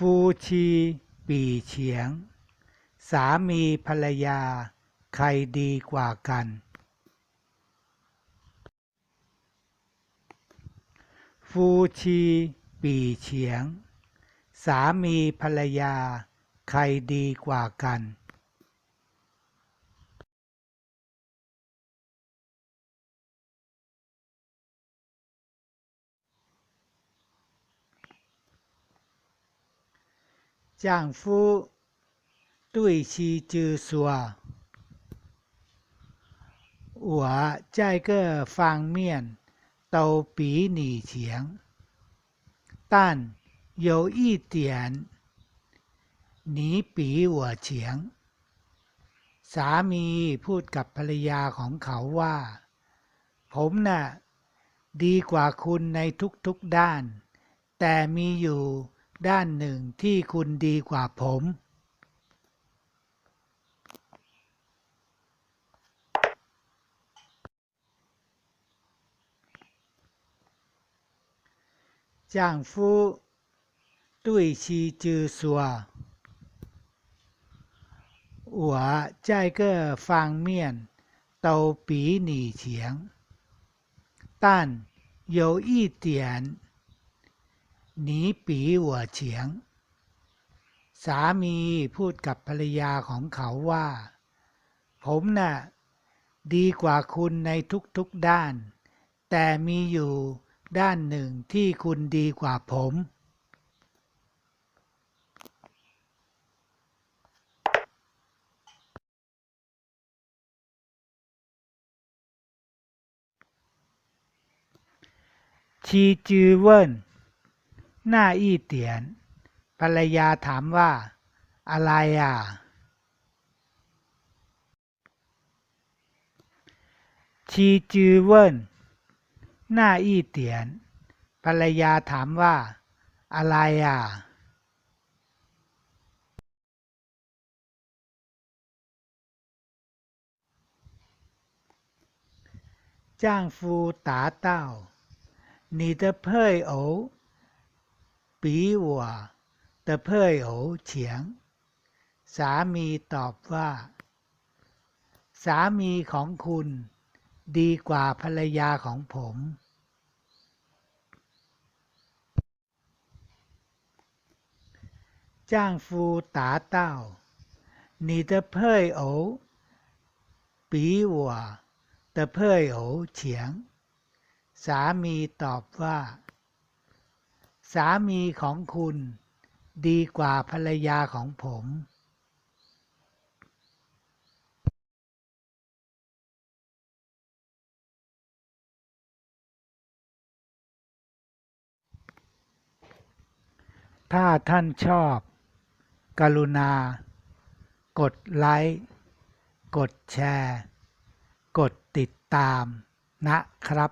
ฟูชีปีเฉียง สามีภรรยา ใครดีกว่ากัน ฟูชีปีเฉียง สามีภรรยา ใครดีกว่ากัน 丈夫对妻就说：“我在各方面都比你强，但有一点你比我强。”สามีพูดกับภรรยาของเขาว่า ผมน่ะ ดีกว่าคุณในทุกๆด้าน แต่มีอยู่ ด้านหนึ่งที่คุณดีกว่าผม 丈夫对妻就说：“我在各方面都比你强，但有一点 你比我强。”สามีพูดกับภรรยาของเขาว่า ผมน่ะ ดีกว่าคุณในทุกๆด้าน แต่มีอยู่ด้านหนึ่งที่คุณดีกว่าผม ชีจือเวิน หน้าอี้เตียน ภรรยาถามว่า อะไรอ่ะ ชีจือเวินหน้าอี้เตียน ภรรยาถามว่า อะไรอ่ะ 丈夫答道：“你的配偶 比我的配偶强。”สามีตอบว่า สามีของคุณ ดีกว่าภรรยาของผม 丈夫答道：“你的配偶比我的配偶强。”สามีตอบว่า สามีของคุณดีกว่าภรรยาของผม ถ้าท่านชอบ กรุณา กดไลค์ กดแชร์ กดติดตามนะครับ